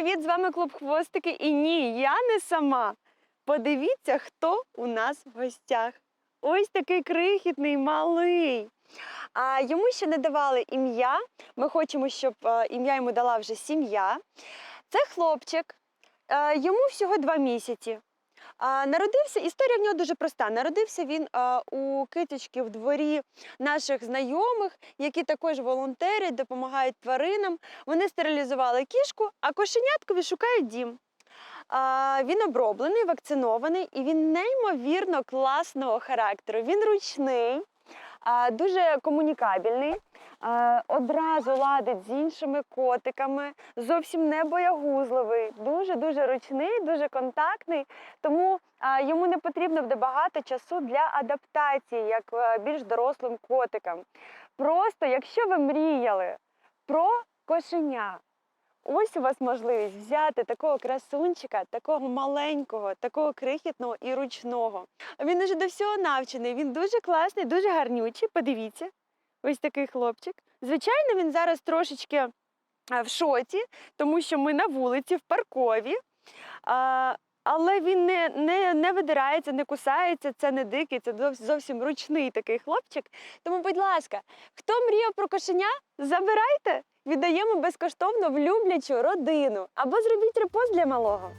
Привіт, з вами клуб Хвостики. І ні, я не сама. Подивіться, хто у нас в гостях. Ось такий крихітний, малий. А йому ще не давали ім'я. Ми хочемо, щоб е, ім'я йому дала вже сім'я. Це хлопчик, е, йому всього два місяці. Народився, історія в нього дуже проста. Народився він у киточки в дворі наших знайомих, які також волонтерять, допомагають тваринам. Вони стерилізували кішку, а кошеняткові шукають дім. Він оброблений, вакцинований і він неймовірно класного характеру. Він ручний, дуже комунікабельний. Одразу ладить з іншими котиками, зовсім не боягузливий, дуже дуже ручний, дуже контактний. Тому йому не потрібно буде багато часу для адаптації, як е, більш дорослим котикам. Просто, якщо ви мріяли про кошеня, ось у вас можливість взяти такого красунчика, такого маленького, такого крихітного і ручного. Він уже до всього навчений, він дуже класний, дуже гарнючий. Подивіться, ось такий хлопчик. Звичайно, він зараз трошечки е, в шоці, тому що ми на вулиці, в паркові. Але він не, не, не видирається, не кусається, це не дикий, це зовсім ручний такий хлопчик. Тому, будь ласка, хто мріяв про кошеня, забирайте, віддаємо безкоштовно в люблячу родину або зробіть репост для малого.